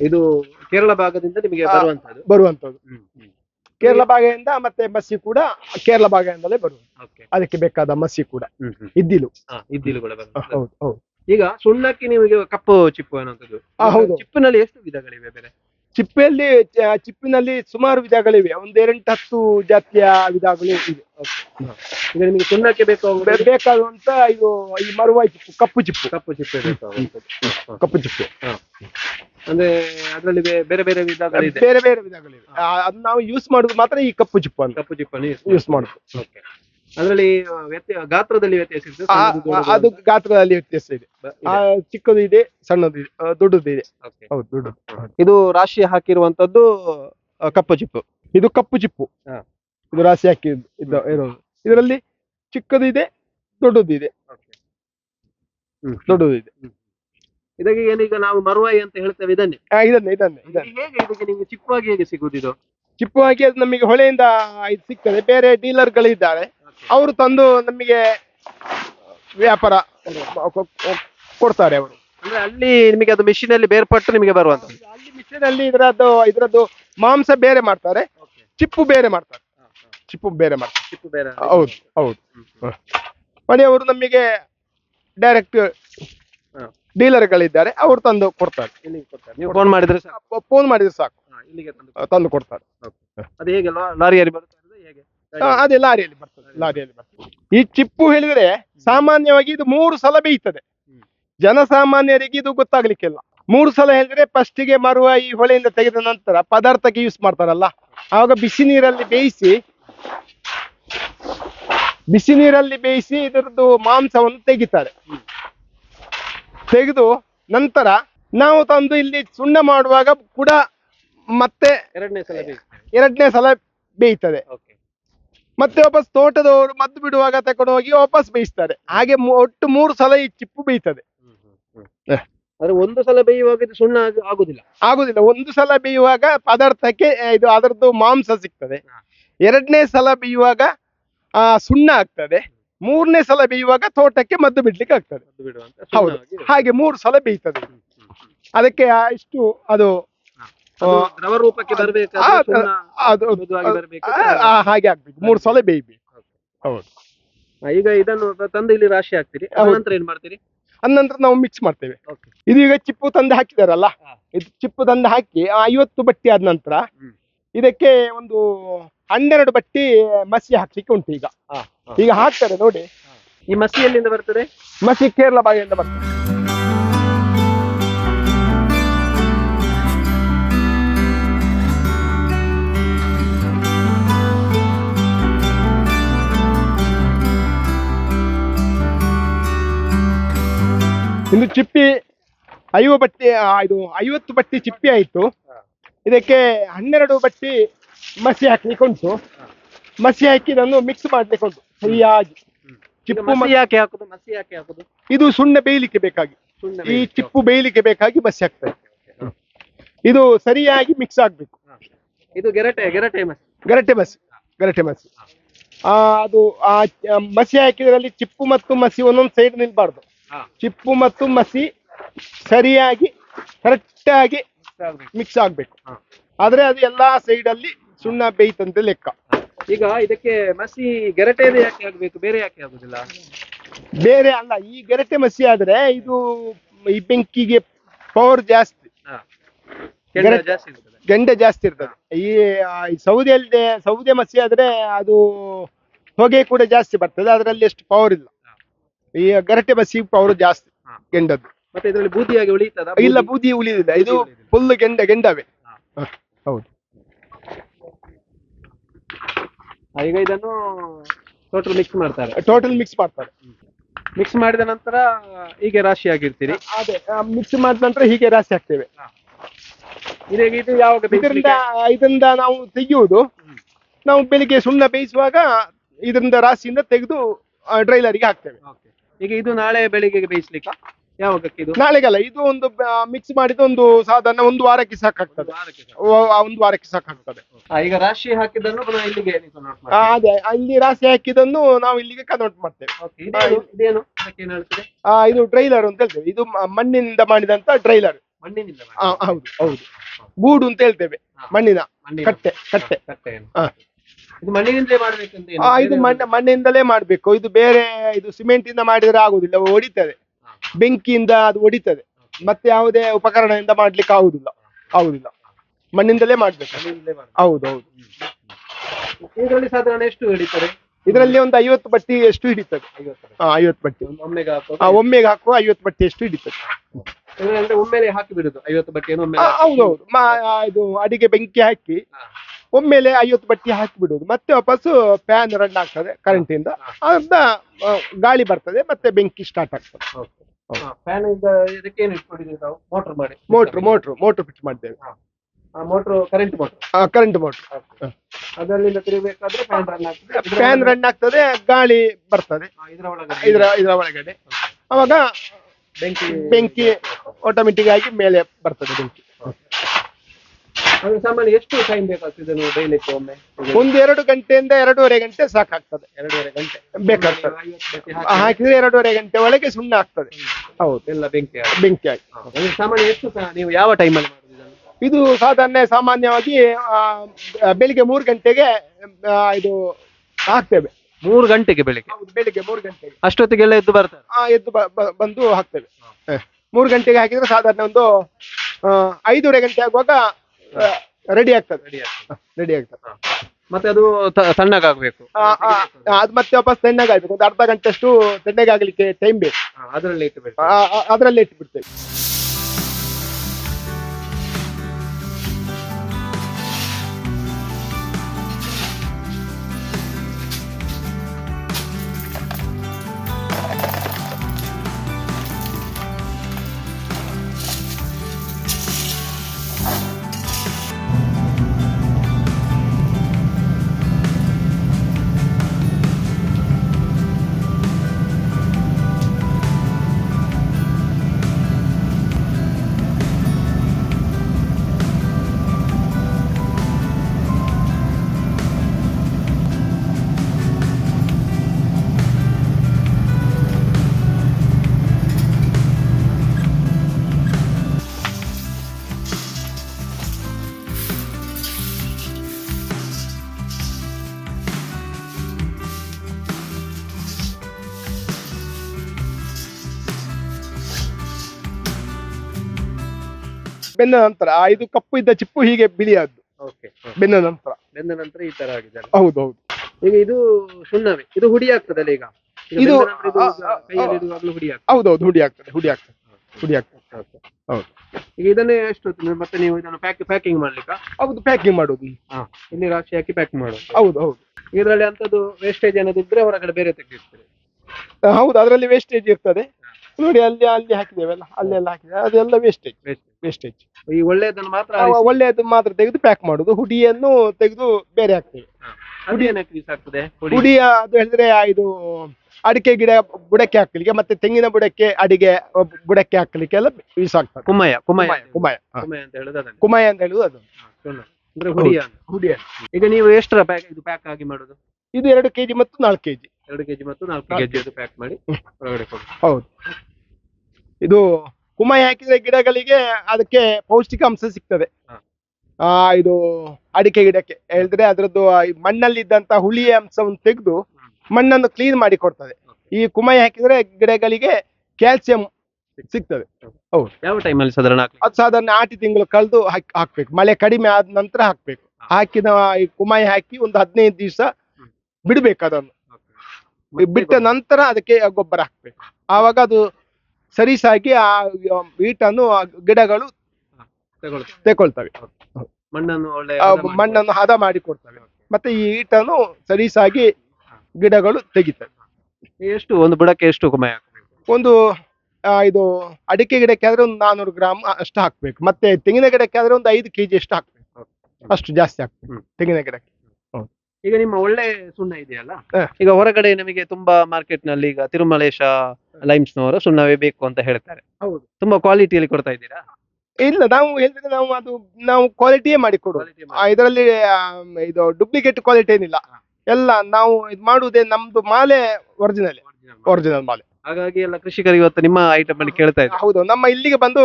ಇದು ಕೇರಳ ಭಾಗದಿಂದ ನಿಮಗೆ ಬರುವಂತದ್ದು. ಬರುವಂತದ್ದು. ಕೇರಳ ಭಾಗದಿಂದ ಮತ್ತೆ ಮಸಿ ಕೂಡ ಕೇರಳ ಭಾಗದಿಂದಲೇ ಬರುವುದು. ಅದಕ್ಕೆ ಬೇಕಾದ ಮಸಿ ಕೂಡ. ಇದ್ದಿಲು. ಹ, ಇದ್ದಿಲು ಕೂಡ ಹೌದು ಹೌದು. ಈಗ ಸುಣ್ಣಕ್ಕೆ ನಿಮಗೆ ಕಪ್ಪು ಚಿಪ್ಪು ಅನ್ನುವಂಥದ್ದು. ಹೌದು. ಚಿಪ್ಪಿನಲ್ಲಿ ಎಷ್ಟು ವಿಧಗಳಿವೆ ಬೇರೆ? ಚಿಪ್ಪೆಯಲ್ಲಿ ಚಿಪ್ಪಿನಲ್ಲಿ ಸುಮಾರು ವಿಧಗಳಿವೆ. ಒಂದು ಎರಡು ಹತ್ತು ಜಾತಿಯ ವಿಧಗಳು ಇವೆ. ಈಗ ನಿಮಗೆ ತಿನ್ನಕ್ಕೆ ಬೇಕಾಗುತ್ತೆ ಬೇಕಾಗುವಂತ ಬೇಕಾದಂತ ಇದು ಈ ಮರುವಾಯಿ ಚಿಪ್ಪು ಕಪ್ಪು ಚಿಪ್ಪು. ಕಪ್ಪು ಚಿಪ್ಪೆ ಹ. ಕಪ್ಪು ಚಿಪ್ಪು. ಅಂದ್ರೆ ಅದರಲ್ಲಿ ಬೇರೆ ಬೇರೆ ವಿಧಗಳಿದೆ. ಬೇರೆ ಬೇರೆ ವಿಧಗಳಿವೆ. ಅದನ್ನ ನಾವು ಯೂಸ್ ಮಾಡುದು ಮಾತ್ರ ಈ ಕಪ್ಪು ಚಿಪ್ಪು ಅಂತ. ಕಪ್ಪು ಚಿಪ್ಪನ್ನು ಯೂಸ್ ಮಾಡುದು. ಓಕೆ. ಅದರಲ್ಲಿ ವ್ಯತ್ಯ ಗಾತ್ರದಲ್ಲಿ ವ್ಯತ್ಯಾಸ ಇದೆ ಆ, ಸಣ್ಣದು, ಆ, ದೊಡ್ಡದು ಅದು ಗಾತ್ರದಲ್ಲಿ ವ್ಯತ್ಯಾಸ ಇದೆ. ಬ- ಆ, ಚಿಕ್ಕದು ಇದೆ ಸಣ್ಣದು ಇದೆ ಆ, ದೊಡ್ಡದು ಇದೆ. Okay. ಹೌದು ದೊಡ್ಡದು. ಇದು ರಾಶಿ ಹಾಕಿರುವಂತದ್ದು ಆ, ಕಪ್ಪು ಚಿಪ್ಪು ಇದು ಕಪ್ಪು ಚಿಪ್ಪು ಹಾ. ಇದು ರಾಶಿ ಹಾಕಿ ಇದ್ದ ಇರೋದು. ಇದರಲ್ಲಿ ಚಿಕ್ಕದು ಇದೆ ದೊಡ್ಡದು ಇದೆ. ದೊಡ್ಡದು ಇದೆ. ಇದಕ್ಕೆ ಏನೀಗ ನಾವು ಮರುವಾಯಿ ಅಂತ ಹೇಳ್ತೇವೆ ಇದನ್ನೇ? ಆ, ಇದನ್ನೇ ಇದನ್ನೇ ಇದನ್ನೇ. ಹೇಗೆ ಇದಕ್ಕೆ ನಿಮ್ಗೆ ಚಿಪ್ಪವಾಗಿ ಹೇಗೆ ಸಿಗುವುದು ಇದು? ಚಿಪ್ಪು ಹಾಕಿ ಅದು ನಮಗೆ ಹೊಳೆಯಿಂದ ಇದು ಸಿಗ್ತದೆ ಬೇರೆ ಡೀಲರ್ಗಳಿದ್ದಾರೆ. ಅವರು ತಂದು ನಮಗೆ ವ್ಯಾಪಾರ ಕೊಡ್ತಾರೆ ಅವರು. ಅಂದ್ರೆ ಅಲ್ಲಿ ನಿಮಗೆ ಅದು ಮಿಷಿನ್ ಅಲ್ಲಿ ಬೇರ್ಪಟ್ಟು ನಿಮಗೆ ಬರುವಂತ? ಅಲ್ಲಿ ಮಿಷಿನ್ ಅಲ್ಲಿ ಇದರದ್ದು ಇದರದ್ದು ಮಾಂಸ ಬೇರೆ ಮಾಡ್ತಾರೆ ಚಿಪ್ಪು ಬೇರೆ ಮಾಡ್ತಾರೆ. ಚಿಪ್ಪು ಬೇರೆ ಮಾಡ್ತಾರೆ. ಚಿಪ್ಪು ಬೇರೆ ಹೌದು ಹೌದು. ಮನೆಯವರು ನಮಗೆ ಡೈರೆಕ್ಟ್ ಡೀಲರ್ ಡೀಲರ್ಗಳಿದ್ದಾರೆ ಅವರು ತಂದು ಕೊಡ್ತಾರೆ. ನೀವು ಫೋನ್ ಮಾಡಿದ್ರೆ ಸಾಕು. ಫೋನ್ ಮಾಡಿದ್ರೆ ಸಾಕು. ಇಲ್ಲಿಗೆ ತಂದು ಕೊಡ್ತಾರೆ. ಅದು ಹೇಗೆ ಲಾರಿಯಲ್ಲಿ ಬರುತ್ತೆ? ಆ, ಅದೇ ಲಾರಿಯಲ್ಲಿ ಬರ್ತದೆ ಲಾರಿಯಲ್ಲಿ ಬರ್ತದೆ. ಈ ಚಿಪ್ಪು ಹೇಳಿದ್ರೆ ಸಾಮಾನ್ಯವಾಗಿ ಇದು ಮೂರು ಸಲ ಬೇಯ್ತದೆ. ಜನಸಾಮಾನ್ಯರಿಗೆ ಇದು ಗೊತ್ತಾಗ್ಲಿಕ್ಕಿಲ್ಲ. ಮೂರು ಸಲ ಹೇಳಿದ್ರೆ ಫಸ್ಟಿಗೆ ಮರುವ ಈ ಹೊಳೆಯಿಂದ ತೆಗೆದ ನಂತರ ಪದಾರ್ಥಕ್ಕೆ ಯೂಸ್ ಮಾಡ್ತಾರಲ್ಲ ಆವಾಗ ಬಿಸಿ ನೀರಲ್ಲಿ ಬೇಯಿಸಿ ಬಿಸಿ ನೀರಲ್ಲಿ ಬೇಯಿಸಿ ಇದರದ್ದು ಮಾಂಸವನ್ನು ತೆಗಿತಾರೆ. ತೆಗೆದು ನಂತರ ನಾವು ತಂದು ಇಲ್ಲಿ ಸುಣ್ಣ ಮಾಡುವಾಗ ಕೂಡ ಮತ್ತೆ ಎರಡನೇ ಸಲ ಎರಡನೇ ಸಲ ಬೇಯ್ತದೆ. ಮತ್ತೆ ವಾಪಸ್ ತೋಟದವರು ಮದ್ದು ಬಿಡುವಾಗ ತಕೊಂಡು ಹೋಗಿ ವಾಪಸ್ ಬೇಯಿಸ್ತಾರೆ. ಹಾಗೆ ಒಟ್ಟು ಮೂರು ಸಲ ಈ ಚಿಪ್ಪು ಬೇಯ್ತದೆ. ಆದ್ರೆ ಒಂದು ಸಲ ಬೇಯುವಾಗ ಇದು ಸುಣ್ಣ ಆಗ- ಆಗುದಿಲ್ಲ? ಆಗುದಿಲ್ಲ. ಒಂದು ಸಲ ಬೇಯುವಾಗ ಪದಾರ್ಥಕ್ಕೆ ಇದು ಅದರದ್ದು ಮಾಂಸ ಸಿಗ್ತದೆ. ಎರಡನೇ ಸಲ ಬೇಯುವಾಗ ಆ ಸುಣ್ಣ ಆಗ್ತದೆ. ಮೂರನೇ ಸಲ ಬೇಯುವಾಗ ತೋಟಕ್ಕೆ ಮದ್ದು ಬಿಡ್ಲಿಕ್ಕೆ ಆಗ್ತದೆ. ಹೌದು. ಹಾಗೆ ಮೂರು ಸಲ ಬೇಯ್ತದೆ. ಅದಕ್ಕೆ ಆ ಇಷ್ಟು ಅದು ದ್ರವ ರೂಪಕ್ಕೆ ಬರ್ಬೇಕಾದ್ರೆ ಹಾಗೆ ಆಗ್ಬೇಕು. ಮೂರು ಸಲ ಬೇಯ್ಬೇಕು. ಹೌದು. ಈಗ ಇದನ್ನು ತಂದು ಇಲ್ಲಿ ರಾಶಿ ಹಾಕ್ತೀರಿ. ಅನಂತರ ನಂತರ ಏನ್ ಮಾಡ್ತೀರಿ? ಅನಂತರ ನಾವು ಮಿಕ್ಸ್ ಮಾಡ್ತೇವೆ. ಇದು ಈಗ ಚಿಪ್ಪು ತಂದು ಹಾಕಿದಾರಲ್ಲ ಇದು ಚಿಪ್ಪು ತಂದು ಹಾಕಿ ಐವತ್ತು ಬಟ್ಟಿ ಆದ ನಂತರ ಇದಕ್ಕೆ ಒಂದು ಹನ್ನೆರಡು ಬಟ್ಟಿ ಮಸಿ ಹಾಕ್ಲಿಕ್ಕೆ ಉಂಟು ಈಗ. ಈಗ ಹಾಕ್ತಾರೆ ನೋಡಿ. ಈ ಮಸಿ ಎಲ್ಲಿಂದ ಬರ್ತದೆ? ಮಸಿ ಕೇರಳ ಭಾಗದಿಂದ ಬರ್ತದೆ. ಇನ್ನು ಚಿಪ್ಪಿ ಐವ ಬಟ್ಟಿ ಇದು ಐವತ್ತು ಬಟ್ಟಿ ಚಿಪ್ಪಿ ಆಯ್ತು. ಇದಕ್ಕೆ ಹನ್ನೆರಡು ಬಟ್ಟಿ ಮಸಿ ಹಾಕ್ಲಿಕ್ಕೆ ಉಂಟು. ಮಸಿ ಹಾಕಿ ನಾನು ಮಿಕ್ಸ್ ಮಾಡ್ಲಿಕ್ಕೆ ಉಂಟು. ಸರಿಯಾಗಿ. ಚಿಪ್ಪು ಮಸಿ ಯಾಕೆ ಹಾಕುದು? ಮಸಿ ಯಾಕೆ ಹಾಕುದು? ಇದು ಸುಣ್ಣ ಬೇಯಲಿಕ್ಕೆ ಬೇಕಾಗಿ. ಈ ಚಿಪ್ಪು ಬೇಯಲಿಕ್ಕೆ ಬೇಕಾಗಿ ಮಸಿ ಹಾಕ್ತಾರೆ. ಇದು ಸರಿಯಾಗಿ ಮಿಕ್ಸ್ ಆಗ್ಬೇಕು. ಇದು ಗೆರಟೆ ಗೆರಟೆ ಮಸಿ. ಗರಟೆ ಮಸಿ ಗರಟೆ ಮಸಿ. ಆ ಅದು ಆ ಮಸಿ ಹಾಕಿದ್ರಲ್ಲಿ ಚಿಪ್ಪು ಮತ್ತು ಮಸಿ ಒಂದೊಂದು ಸೈಡ್ ನಿಲ್ಬಾರ್ದು. ಚಿಪ್ಪು ಮತ್ತು ಮಸಿ ಸರಿಯಾಗಿ ಕರೆಕ್ಟ್ ಆಗಿ ಮಿಕ್ಸ್ ಆಗ್ಬೇಕು. ಆದ್ರೆ ಅದು ಎಲ್ಲಾ ಸೈಡ್ ಅಲ್ಲಿ ಸುಣ್ಣ ಬೇಯ್ತಂತೆ ಲೆಕ್ಕ. ಈಗ ಇದಕ್ಕೆ ಮಸಿ ಗೆರಟೆ ಯಾಕೆ ಆಗ್ಬೇಕು? ಬೇರೆ ಯಾಕೆ ಆಗುದಿಲ್ಲ? ಬೇರೆ ಅಲ್ಲ ಈ ಗೆರಟೆ ಮಸಿ ಆದ್ರೆ ಇದು ಈ ಬೆಂಕಿಗೆ ಪವರ್ ಜಾಸ್ತಿ. ಕೆಂಡ ಗೆರಟೆ- ಜಾಸ್ತಿ ಇರ್ತದೆ. ಗಂಡೆ ಜಾಸ್ತಿ ಇರ್ತದೆ. ಈ ಸೌದೆ ಈ ಸೌದೆಯಲ್ಲಿ ಸೌದೆ ಮಸಿ ಆದ್ರೆ ಅದು ಹೊಗೆ ಕೂಡ ಜಾಸ್ತಿ ಬರ್ತದೆ ಅದರಲ್ಲಿ ಎಷ್ಟು ಪವರ್ ಇಲ್ಲ. ಈ ಗರಟೆ ಮಸಿ ಪವರ್ ಜಾಸ್ತಿ ಹಾ. ಗೆಂಡದ್ದು. ಮತ್ತೆ ಇದರಲ್ಲಿ ಬೂದಿಯಾಗಿ ಉಳಿತದ? ಇಲ್ಲ ಬೂದಿ ಉಳಿದಿಲ್ಲ. ಇದು ಫುಲ್ ಗೆಂಡ ಗೆಂಡವೇ. ಹೌದು. ಈಗ ಇದನ್ನು ಟೋಟಲ್ ಮಿಕ್ಸ್ ಮಾಡ್ತಾರೆ. ಟೋಟಲ್ ಮಿಕ್ಸ್ ಮಾಡ್ತಾರೆ. ಮಿಕ್ಸ್ ಮಾಡಿದ ನಂತರ ಹೀಗೆ ರಾಶಿ ಆಗಿರ್ತೀರಿ. ಅದೇ ಮಿಕ್ಸ್ ಮಾಡಿದ ನಂತರ ಹೀಗೆ ರಾಶಿ ಹಾಕ್ತೇವೆ ಇದೀಗ ಇದು ಯಾವಾಗ ಇದರಿಂದ ಇದರಿಂದ ನಾವು ತೆಗೆಯುವುದು. ನಾವು ಬೆಳಿಗ್ಗೆ ಸುಣ್ಣ ಬೇಯಿಸುವಾಗ ಇದರಿಂದ ರಾಶಿಯಿಂದ ತೆಗೆದು ಡ್ರೈಲರಿಗೆ ಹಾಕ್ತೇವೆ. ಈಗ ಇದು ನಾಳೆ ಬೆಳಿಗ್ಗೆ ಬೇಯಿಸ್ಲಿಕ್ಕ? ಯಾವಾಗಕ್ಕೆ ಇದು? ನಾಳೆಗಲ್ಲ ಇದು ಒಂದು ಮಿಕ್ಸ್ ಮಾಡಿದ ಒಂದು ಸಾಧಾರಣ ಒಂದು ವಾರಕ್ಕೆ ಸಾಕಾಗ್ತದೆ. ಒಂದು ವಾರಕ್ಕೆ ಸಾಕಾಗ್ತದೆ. ಈಗ ರಾಶಿ ಹಾಕಿದನ್ನು ಪುನಃ ಇಲ್ಲಿಗೆ ಅದೇ ಅಲ್ಲಿ ರಾಶಿ ಹಾಕಿದನ್ನು ನಾವು ಇಲ್ಲಿಗೆ ಕನ್ವರ್ಟ್ ಮಾಡ್ತೇವೆ. ಇದು ಟ್ರೈಲರ್ ಅಂತ ಹೇಳ್ತೇವೆ. ಇದು ಮಣ್ಣಿನಿಂದ ಮಾಡಿದಂತ ಟ್ರೈಲರ್ ಮಣ್ಣಿನಿಂದ ಹೌದು ಹೌದು. ಗೂಡು ಅಂತ ಹೇಳ್ತೇವೆ. ಮಣ್ಣಿನ ಕಟ್ಟೆ ಕಟ್ಟೆ. ಕಟ್ಟೆ ಮಣ್ಣಿನಿಂದಲೇ? ಆ, ಇದು ಮಣ್ಣ ಮಣ್ಣಿಂದಲೇ ಮಾಡ್ಬೇಕು. ಇದು ಬೇರೆ ಇದು ಸಿಮೆಂಟ್ ಇಂದ ಮಾಡಿದ್ರೆ ಆಗುದಿಲ್ಲ ಒಡಿತದೆ. ಹಾ. ಬೆಂಕಿಯಿಂದ ಅದು ಒಡಿತದೆ. ಮತ್ತೆ ಯಾವುದೇ ಉಪಕರಣದಿಂದ ಮಾಡ್ಲಿಕ್ಕೆ ಆಗುದಿಲ್ಲ. ಆಗುದಿಲ್ಲ. ಮಣ್ಣಿಂದಲೇ ಮಾಡ್ಬೇಕು. ಮಣ್ಣಿನಿಂದಲೇ ಮಾಡ್ಬೇಕು. ಹೌದು ಹೌದು. ಇದರಲ್ಲಿ ಸಾಧಾರಣ ಎಷ್ಟು ಹಿಡಿತಾರೆ? ಇದರಲ್ಲಿ ಒಂದು ಐವತ್ತು ಬಟ್ಟಿ ಎಷ್ಟು ಹಿಡಿತದೆ? ಐವತ್ತು ಐವತ್ತು ಬಟ್ಟಿ. ಒಮ್ಮೆಗೆ ಆ, ಒಮ್ಮೆಗೆ ಹಾಕುವ ಐವತ್ತು ಬಟ್ಟಿ ಎಷ್ಟು ಹಿಡಿತದೆ? ಅಂದ್ರೆ ಒಮ್ಮೆಲೆ ಹಾಕಿ ಬಿಡುದು. ಐವತ್ತು ಬಟ್ಟೆಯನ್ನು ಆ, ಹಾಕಿ ಹೌದು ಹೌದು ಮಾ ಇದು ಅಡಿಗೆ ಬೆಂಕಿ ಹಾಕಿ ಹಾ. ಒಮ್ಮೆಲೆ ಐವತ್ತು ಬಟ್ಟಿ ಹಾಕಿ ಬಿಡುದು ಮತ್ತೆ ವಾಪಸ್ಸು ಫ್ಯಾನ್ ರನ್ ಆಗ್ತದೆ ಕರೆಂಟ್ ಇಂದ. ಅರ್ಧ ಗಾಳಿ ಬರ್ತದೆ ಮತ್ತೆ ಬೆಂಕಿ ಸ್ಟಾರ್ಟ್ ಆಗ್ತದೆ. ಫ್ಯಾನ್ ಇಂದ ಇದಕ್ಕೆ ಏನು ಇಟ್ಕೊಂಡಿದ್ದೀವಿ ನಾವು? ಮೋಟರ್ ಮಾಡಿ. ಮೋಟ್ರ್ ಮೋಟ್ರ್ ಮೋಟ್ರ್ ಫಿಟ್ ಮಾಡ್ತೇವೆ. ಆ motor current motor current motor ಅದರಲ್ಲಿಂದ ತಿರುಗಬೇಕಾದ್ರೆ ಫ್ಯಾನ್ ರನ್ ಆಗ್ತದೆ. ಫ್ಯಾನ್ ರನ್ ಆಗ್ತದೆ ಗಾಳಿ ಬರ್ತದೆ. ಇದರ ಒಳಗಡೆ. ಇದರ ಇದರ ಒಳಗಡೆ. ಅವಾಗ ಬೆಂಕಿ ಬೆಂಕಿ ಆಟೋಮೆಟಿಕ್ ಆಗಿ ಮೇಲೆ ಬರ್ತದೆ ಬೆಂಕಿ. ಸಾಮಾನ್ಯ ಎಷ್ಟು ಟೈಮ್ ಬೇಕಾಗ್ತದೆ ನೀವು ಡೈಲಿಕ್ಕೆ ಒಮ್ಮೆ? ಎರಡು ಗಂಟೆಯಿಂದ ಎರಡೂವರೆ ಗಂಟೆ ಸಾಕಾಗ್ತದೆ. ಎರಡೂವರೆ ಗಂಟೆ. ಬೇಕಾಗ್ತದೆ. ಐವತ್ತು ಹಾಕಿ ಹಾಕಿದ್ರೆ ಎರಡೂವರೆ ಗಂಟೆ ಒಳಗೆ ಸುಣ್ಣ ಆಗ್ತದೆ. ಹೌದು ಎಲ್ಲ ಬೆಂಕಿ ಹಾಕಿ. ಬೆಂಕಿ ಆಗಿ. ಸಾಮಾನ್ಯ ಎಷ್ಟು ಸಹ ನೀವು ಯಾವ ಟೈಮಲ್ಲಿ ಮಾಡುದು ಇದನ್ನು? ಇದು ಸಾಧಾರಣ ಸಾಮಾನ್ಯವಾಗಿ ಆ, ಬೆಳಿಗ್ಗೆ ಮೂರು ಗಂಟೆಗೆ ಆ, ಇದು ಹಾಕ್ತೇವೆ. ಮೂರು ಗಂಟೆಗೆ ಬೆಳಿಗ್ಗೆ? ಹೌದು ಬೆಳಿಗ್ಗೆ ಮೂರು ಗಂಟೆಗೆ. ಅಷ್ಟೊತ್ತಿಗೆಲ್ಲ ಎದ್ದು ಬರ್ತಾರೆ? ಆ, ಎದ್ದು ಬ- ಬ- ಬಂದು ಹಾಕ್ತೇವೆ. ಹ. ಮೂರು ಗಂಟೆಗೆ ಹಾಕಿದ್ರೆ ಸಾಧಾರಣ ಒಂದು ಆ, ಐದೂವರೆ ಗಂಟೆ ಆಗುವಾಗ ರೆಡಿ ಆಗ್ತದೆ. ರೆಡಿ ಆಗ್ತದೆ. ರೆಡಿ ಆಗ್ತದೆ. ಮತ್ತೆ ಅದು ತ- ತಣ್ಣಗಾಗ್ಬೇಕು. ಅದು ಮತ್ತೆ ವಾಪಸ್ ತಣ್ಣಗಾಗ್ಬೇಕು. ಒಂದು ಅರ್ಧ ಗಂಟೆಷ್ಟು ತಣ್ಣಗಾಗ್ಲಿಕ್ಕೆ ಟೈಮ್ ಬೇಕು. ಹಾ, ಅದರಲ್ಲಿ ಇಟ್ಟು ಬಿಡಿ ಆ, ಆ, ಅದರಲ್ಲೇ ಇಟ್ಟು ಬೆಂದ ನಂತರ ಆ ಇದು ಕಪ್ಪು ಇದ್ದ ಚಿಪ್ಪು ಹೀಗೆ ಬಿಳಿಯಾದ್ದು. ಓಕೆ ಬೆನ್ನ ನಂತರ. ಬೆಂದ ನಂತರ ಈ ತರ ಆಗಿದೆ ಹೌದು ಹೌದು. ಈಗ ಇದು ಸುಣ್ಣವೇ ಇದು ಹುಡಿ ಆಗ್ತದಲ್ಲ ಈಗ? ಇದು- ಬೆಂದ ನಂತರ ಇದು ಕೈಯಲ್ಲಿ ಇಡುವಾಗ್ಲೂ ಹುಡಿ ಆಗ್ತದೆ. ಹೌದು ಹುಡಿ ಆಗ್ತದೆ ಹುಡಿ ಆಗ್ತದೆ ಹುಡಿ ಆಗ್ತದೆ. ಹೌದು ಈಗ ಇದನ್ನೇ ಎಷ್ಟು ಹೊತ್ತು ನೀವು- ಮತ್ತೆ ನೀವು ಇದನ್ನು ಪ್ಯಾಕ್ ಪ್ಯಾಕಿಂಗ್ ಮಾಡ್ಲಿಕ್ಕ? ಹೌದು ಪ್ಯಾಕಿಂಗ್ ಮಾಡೋದು. ಇಲ್ಲಿ ರಾಶಿ ಹಾಕಿ ಪ್ಯಾಕ್ ಮಾಡೋದು. ಹೌದು ಹೌದು. ಇದರಲ್ಲಿ ಅಂತದ್ದು ವೇಸ್ಟೇಜ್ ಏನಾದ್ರು ಇದ್ರೆ ಹೊರಗಡೆ ಬೇರೆ ತೆಗೆದಿರ್ತೀರಿ ಆ, ಹೌದು ಅದರಲ್ಲಿ ವೇಸ್ಟೇಜ್ ಇರ್ತದೆ. ನೋಡಿ ಅಲ್ಲಿ ಅಲ್ಲಿ ಹಾಕಿದ್ದೇವಲ್ಲ ಅಲ್ಲೆಲ್ಲ ಹಾಕಿದೆ ಅದೆಲ್ಲ ವೇಸ್ಟೇಜ್ ವೇಸ್ಟೇಜ್ ಈ ಒಳ್ಳೆಯದನ್ನು ಮಾತ್ರ ಆರಿಸಿ- ಒಳ್ಳೆಯದು ಮಾತ್ರ ತೆಗೆದು ಪ್ಯಾಕ್ ಮಾಡುದು. ಹುಡಿಯನ್ನು ತೆಗೆದು ಬೇರೆ ಹಾಕ್ತೇವೆ. ಹುಡಿಯ ಏನಕ್ಕೆ ಯೂಸ್ ಆಗ್ತದೆ ಹುಡಿ. ಹುಡಿ ಅದು ಹೇಳಿದ್ರೆ ಇದು ಅಡಿಕೆ ಗಿಡ ಬುಡಕ್ಕೆ ಹಾಕ್ಲಿಕ್ಕೆ ಮತ್ತೆ ತೆಂಗಿನ ಬುಡಕ್ಕೆ ಅಡಿಗೆ ಬುಡಕ್ಕೆ ಹಾಕ್ಲಿಕ್ಕೆ ಎಲ್ಲ ಯೂಸ್ ಆಗ್ತದೆ ಕುಮಯ ಕುಮಯ. ಕುಮಾಯ ಕುಮಾಯ. ಹ. ಕುಮ್ಮಯ ಅಂತ ಹೇಳುದು ಅದನ್ನ. ಕುಮಾಯ ಅಂತ ಹೇಳುದು ಅದು. ಹಾ. ಅಂದ್ರೆ ಹುಡಿಯ. ಅಂತ. ಹುಡಿ ಈಗ ನೀವು ಎಷ್ಟರ ಪ್ಯಾಕ್ ಇದು ಪ್ಯಾಕ್ ಆಗಿ ಮಾಡುದು? ಇದು ಎರಡು ಕೆಜಿ ಮತ್ತು ನಾಲ್ಕು ಕೆಜಿ. ಎರಡು ಕೆಜಿ ಮತ್ತು ನಾಲ್ಕು ನಾಲ್ಕು ಕೆಜಿ. ಅದು ಪ್ಯಾಕ್ ಮಾಡಿ ಹೊರಗಡೆ ಕೊಡು. ಹೌದು. ಇದು ಕುಮಾಯಿ ಹಾಕಿದ್ರೆ ಗಿಡಗಳಿಗೆ ಅದಕ್ಕೆ ಪೌಷ್ಟಿಕಾಂಶ ಸಿಗ್ತದೆ. ಆ ಇದು ಅಡಿಕೆ ಗಿಡಕ್ಕೆ. ಹೇಳಿದ್ರೆ ಅದರದ್ದು ಮಣ್ಣಲ್ಲಿ ಇದ್ದಂತ ಹುಳಿ ಹುಳಿಯ ಅಂಶವನ್ನು ತೆಗೆದು ಮಣ್ಣನ್ನು ಕ್ಲೀನ್ ಮಾಡಿ ಕೊಡ್ತದೆ. ಈ ಕುಮಾಯಿ ಹಾಕಿದ್ರೆ ಗಿಡಗಳಿಗೆ ಕ್ಯಾಲ್ಸಿಯಂ ಸಿಗ್ತದೆ. ಯಾವ ಟೈಮಲ್ಲಿ ಸಾಧಾರಣ ಅದು ಸಾಧಾರಣ ಆಟಿ ತಿಂಗಳು ಕಳೆದು ಹಾಕ್ ಹಾಕ್ಬೇಕು. ಮಳೆ ಕಡಿಮೆ ಆದ ನಂತರ ಹಾಕ್ಬೇಕು. ಹಾಕಿದ ಈ ಕುಮಾಯಿ ಹಾಕಿ ಒಂದು ಹದಿನೈದು ದಿವಸ. ಬಿಡ್ಬೇಕು ಅದನ್ನು. ಬಿಟ್ಟ ನಂತರ ಅದಕ್ಕೆ ಗೊಬ್ಬರ ಹಾಕ್ಬೇಕು. ಆವಾಗ ಅದು ಸರಿಸಾಗಿ ಆ ಈಟನ್ನು ಆ ಗಿಡಗಳು ತಗೊಳ್ತೇವೆ. ತೆಕೊಳ್ತವೆ. ಮಣ್ಣನ್ನು ಒಳ್ಳೆ ಆ ಹದ ಮಾಡಿ ಮಣ್ಣನ್ನು ಹದ ಮಾಡಿ ಕೊಡ್ತವೆ. ಮತ್ತೆ ಈ ಈಟನ್ನು ಸರಿಸಾಗಿ ಗಿಡಗಳು ತೆಗಿತವೆ. ಎಷ್ಟು ಒಂದು ಬುಡಕ್ಕೆ ಎಷ್ಟು ಹಾಕ್ಬೇಕು ಒಂದು ಆ, ಇದು ಅಡಿಕೆ ಗಿಡಕ್ಕೆ ಆದ್ರೆ ಒಂದು ನಾನೂರು ಗ್ರಾಮ್ ಅಷ್ಟು ಹಾಕ್ಬೇಕು. ಮತ್ತೆ ತೆಂಗಿನ ಗಿಡಕ್ಕೆ ಆದ್ರೆ ಒಂದು ಐದು ಕೆಜಿ ಅಷ್ಟು ಹಾಕ್ಬೇಕು. ಅಷ್ಟು ಜಾಸ್ತಿ ಹಾಕ್ಬೇಕು. ಹ್ಮ್. ತೆಂಗಿನ ಗಿಡಕ್ಕೆ. ಈಗ ನಿಮ್ಮ ಒಳ್ಳೆ ಸುಣ್ಣ ಇದೆಯಲ್ಲ? ಹ. ಈಗ ಹೊರಗಡೆ ನಮಗೆ ತುಂಬಾ ಮಾರ್ಕೆಟ್ನಲ್ಲಿ ಈಗ ತಿರುಮಲೇಶ ಲೈಮ್ಸ್ ನವರು ಸುಣ್ಣವೇ ಬೇಕು ಅಂತ ಹೇಳ್ತಾರೆ. ಹೌದು. ತುಂಬಾ ಕ್ವಾಲಿಟಿಯಲ್ಲಿ ಕೊಡ್ತಾ ಇದ್ದೀರಾ? ಇಲ್ಲ ನಾವು ಹೇಳಿದ್ರೆ ನಾವು ಅದು ನಾವು ಕ್ವಾಲಿಟಿಯೇ ಮಾಡಿ ಕೊಡುದು. ಇದರಲ್ಲಿ ಇದು ಡೂಪ್ಲಿಕೇಟ್ ಕ್ವಾಲಿಟಿ ಏನಿಲ್ಲ. ಎಲ್ಲ ನಾವು ಇದು ಮಾಡುವುದೇ ನಮ್ದು ಮಾಲೆ ಒರಿಜಿನಲ್ ಒರಿಜಿನಲ್ ಮಾಲೆ. ಹಾಗಾಗಿ ಎಲ್ಲ ಕೃಷಿಕರು ಇವತ್ತು ನಿಮ್ಮ ಐಟಮ್ ಅಲ್ಲಿ ಕೇಳ್ತಾ ಇದ್ದಾರೆ. ಹೌದು ನಮ್ಮ ಇಲ್ಲಿಗೆ ಬಂದು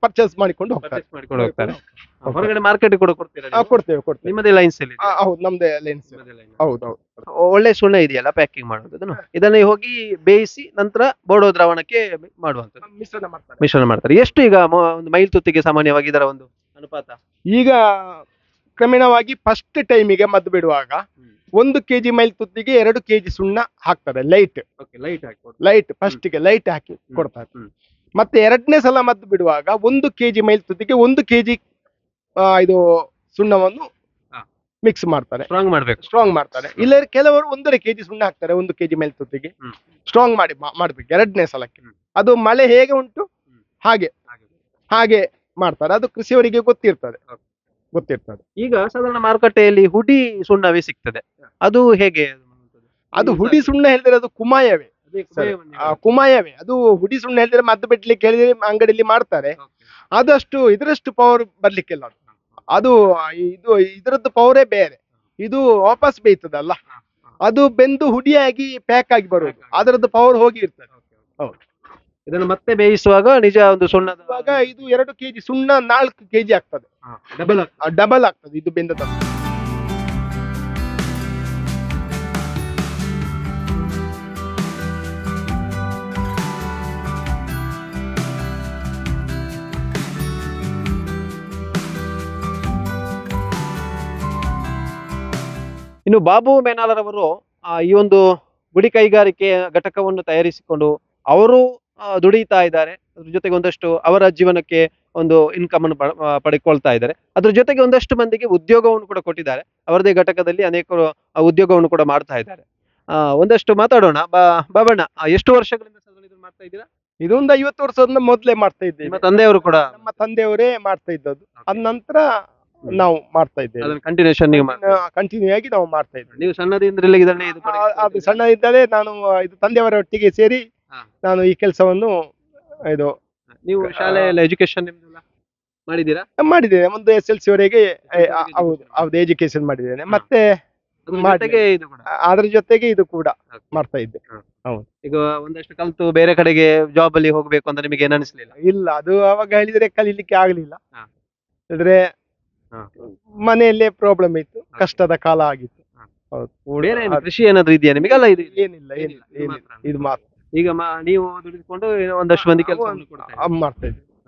ಪರ್ಚೇಸ್ ಮಾಡಿಕೊಂಡು ಹೋಗ್ತಾರೆ. Purchase ಮಾಡ್ಕೊಂಡು ಹೋಗ್ತಾರೆ. ಹೊರಗಡೆ ಮಾರ್ಕೆಟ್ ಕೂಡ ಕೊಡ್ತೀರಾ ಆ, ನೀವು? ಕೊಡ್ತೇವೆ ಕೊಡ್ತೇವೆ. ನಿಮ್ಮದೇ ಲೈನ್ಸ್ ಅಲ್ಲಿ ಆ, ಹೌದು ನಮ್ದೇ ಲೈನ್ಸ್ ಹೌದು ಹೌದು ಒಳ್ಳೆ ಸುಣ್ಣ ಇದೆಯಲ್ಲ ಪ್ಯಾಕಿಂಗ್ ಮಾಡೋದು ಅದನ್ನು? ಇದನ್ನ ಹೋಗಿ ಬೇಯಿಸಿ ನಂತರ ಬೋಡೋ ದ್ರಾವಣಕ್ಕೆ ಮಾಡುವಂಥದ್ದು. ಮಿಶ್ರಣ ಮಾಡ್ತಾರೆ. ಮಿಶ್ರಣ ಮಾಡ್ತಾರೆ. ಎಷ್ಟು ಈಗ ಮ- ಒಂದು ಮೈಲ್ ತುತ್ತಿಗೆ ಸಾಮಾನ್ಯವಾಗಿ ಇದರ ಒಂದು ಅನುಪಾತ? ಈಗ ಕ್ರಮೇಣವಾಗಿ ಫಸ್ಟ್ ಟೈಮಿಗೆ ಮದ್ದು ಬಿಡುವಾಗ ಒಂದು ಕೆಜಿ ಮೈಲ್ ತುತ್ತಿಗೆ ಎರಡು ಕೆಜಿ ಸುಣ್ಣ ಹಾಕ್ತಾರೆ ಲೈಟ್ ಲೈಟ್ ಹಾಕಿ ಲೈಟ್ ಫಸ್ಟ್ಗೆ ಲೈಟ್ ಹಾಕಿ ಕೊಡ್ತಾರೆ. ಮತ್ತೆ ಎರಡನೇ ಸಲ ಮದ್ದು ಬಿಡುವಾಗ ಒಂದು ಕೆಜಿ ಮೈಲ್ ತುತ್ತಿಗೆ ಒಂದು ಕೆಜಿ ಇದು ಸುಣ್ಣವನ್ನು ಮಿಕ್ಸ್ ಮಾಡ್ತಾರೆ. ಸ್ಟ್ರಾಂಗ್ ಮಾಡ್ಬೇಕು. ಸ್ಟ್ರಾಂಗ್ ಮಾಡ್ತಾರೆ. ಇಲ್ಲ ಕೆಲವರು ಒಂದೂವರೆ ಕೆಜಿ ಸುಣ್ಣ ಹಾಕ್ತಾರೆ ಒಂದು ಕೆಜಿ ಮೈಲ್ ತುತ್ತಿಗೆ. ಸ್ಟ್ರಾಂಗ್ ಮಾಡಿ ಮಾಡ್ಬೇಕು ಎರಡನೇ ಸಲಕ್ಕೆ. ಅದು ಮಳೆ ಹೇಗೆ ಉಂಟು? ಹಾಗೆ. ಹಾಗೆ. ಮಾಡ್ತಾರೆ. ಅದು ಕೃಷಿಯವರಿಗೆ ಗೊತ್ತಿರ್ತದೆ. ಗೊತ್ತಿರ್ತದೆ. ಈಗ ಸಾಧಾರಣ ಮಾರುಕಟ್ಟೆಯಲ್ಲಿ ಹುಡಿ ಸುಣ್ಣವೇ ಸಿಗ್ತದೆ. ಅದು ಹೇಗೆ ಅದು ಹುಡಿ ಸುಣ್ಣ ಹೇಳಿದ್ರೆ ಅದು ಕುಮಾಯವೇ. ಆ, ಕುಮಾಯವೇ. ಅದು ಹುಡಿ ಸುಣ್ಣ ಹೇಳಿದ್ರೆ ಮದ್ದು ಬಿಡ್ಲಿಕ್ಕೆ ಹೇಳಿದ್ರೆ ಅಂಗಡಿಯಲ್ಲಿ ಮಾಡ್ತಾರೆ. ಆದಷ್ಟು ಇದರಷ್ಟು ಪವರ್ ಬರ್ಲಿಕ್ಕಿಲ್ಲ ಅದು. ಅದು ಇದು ಇದರದ್ದು ಪವರೇ ಬೇರೆ. ಇದು ವಾಪಸ್ ಬೇಯ್ತದಲ್ಲ. ಅದು ಬೆಂದು ಹುಡಿಯಾಗಿ ಪ್ಯಾಕ್ ಆಗಿ ಬರುವುದು. ಅದರದ್ದು ಪವರ್ ಹೋಗಿ ಇರ್ತದೆ. ಹೌದು. ಇದನ್ನು ಮತ್ತೆ ಬೇಯಿಸುವಾಗ ನಿಜ ಒಂದು ಸುಣ್ಣದ ಇವಾಗ ಇದು ಎರಡು ಕೆಜಿ ಸುಣ್ಣ ನಾಲ್ಕು ಕೆಜಿ ಆಗ್ತದೆ. ಡಬಲ್ ಡಬಲ್ ಆಗ್ತದೆ. ಇದು ಬೆಂದದ ಇನ್ನು ಬಾಬು ಮೇನಾಲರವರು ಈ ಒಂದು ಗುಡಿ ಕೈಗಾರಿಕೆ ಘಟಕವನ್ನು ತಯಾರಿಸಿಕೊಂಡು ಅವರು ದುಡಿತಾ ಇದ್ದಾರೆ. ಅದ್ರ ಜೊತೆಗೆ ಒಂದಷ್ಟು ಅವರ ಜೀವನಕ್ಕೆ ಒಂದು ಇನ್ಕಮ್ ಅನ್ನು ಪಡ್ಕೊಳ್ತಾ ಇದ್ದಾರೆ. ಅದ್ರ ಜೊತೆಗೆ ಒಂದಷ್ಟು ಮಂದಿಗೆ ಉದ್ಯೋಗವನ್ನು ಕೂಡ ಕೊಟ್ಟಿದ್ದಾರೆ. ಅವರದೇ ಘಟಕದಲ್ಲಿ ಅನೇಕರು ಉದ್ಯೋಗವನ್ನು ಕೂಡ ಮಾಡ್ತಾ ಇದ್ದಾರೆ. ಒಂದಷ್ಟು ಮಾತಾಡೋಣ. ಬಾಬಣ್ಣ ಎಷ್ಟು ವರ್ಷಗಳಿಂದ ಮಾಡ್ತಾ ಇದ್ದೀರಾ? ಇದೊಂದು ಐವತ್ತು ವರ್ಷದಿಂದ ಮೊದಲೇ ಮಾಡ್ತಾ ನಿಮ್ಮ ನಮ್ಮ ತಂದೆಯವರು ಕೂಡ ನಮ್ಮ ತಂದೆಯವರೇ ಮಾಡ್ತಾ ಇದ್ದದ್ದು. ಅದ ನಂತರ ನಾವು ಮಾಡ್ತಾ ಇದ್ದೇವೆ. ಅದನ್ನ ಕಂಟಿನ್ಯೂಷನ್ ನೀವು ಕಂಟಿನ್ಯೂ ಆಗಿ ನಾವು ಮಾಡ್ತಾ ಇದ್ದೇವೆ. ನೀವು ಸಣ್ಣದಿಂದ ಅದು ಸಣ್ಣ ಇದ್ದರೆ ನಾನು ಇದು ತಂದೆಯವರ ಒಟ್ಟಿಗೆ ಸೇರಿ. ನಾನು ಈ ಕೆಲಸವನ್ನು ಇದು ನೀವು ಶಾಲೆಯಲ್ಲಿ ಎಜುಕೇಶನ್ ನಿಮ್ದೆಲ್ಲ ಮಾಡಿದ್ದೀರಾ? ಮಾಡಿದ್ದೇನೆ. ಒಂದು ಎಸ್ ಎಲ್ ಸಿ ವರೆಗೆ ಹೌದು ಹೌದು ಎಜುಕೇಶನ್ ಮಾಡಿದ್ದೇನೆ. ಮತ್ತೆ ಅದ್ರ ಜೊತೆಗೆ ಇದು ಕೂಡ. ಮಾಡ್ತಾ ಇದ್ದೆ. ಹೌದು. ಈಗ ಒಂದಷ್ಟು ಕಲ್ತು ಬೇರೆ ಕಡೆಗೆ ಜಾಬ್ ಅಲ್ಲಿ ಹೋಗ್ಬೇಕು ಅಂತ ನಿಮಗೆ ಏನು ಅನಿಸ್ಲಿಲ್ಲ ಇಲ್ಲ ಅದು ಅವಾಗ ಹೇಳಿದ್ರೆ ಕಲೀಲಿಕ್ಕೆ ಆಗ್ಲಿಲ್ಲ. ಆದ್ರೆ ಇದ್ರೆ ಮನೆಯಲ್ಲೇ ಪ್ರಾಬ್ಲಮ್ ಇತ್ತು ಕಷ್ಟದ ಕಾಲ ಆಗಿತ್ತು. ಹೌದು. ಬೇರೆ ಕೃಷಿ ಏನಾದ್ರು ಇದೆಯಾ ನಿಮಗೆಲ್ಲ? ಇದು ಇದೆ. ಏನಿಲ್ಲ. ಏನಿಲ್ಲ ಇದು ಮಾತ್ರ. ಈಗ ಮ- ನೀವು ದುಡಿದುಕೊಂಡು ಒಂದಷ್ಟು ಮಂದಿ ಕೆಲಸ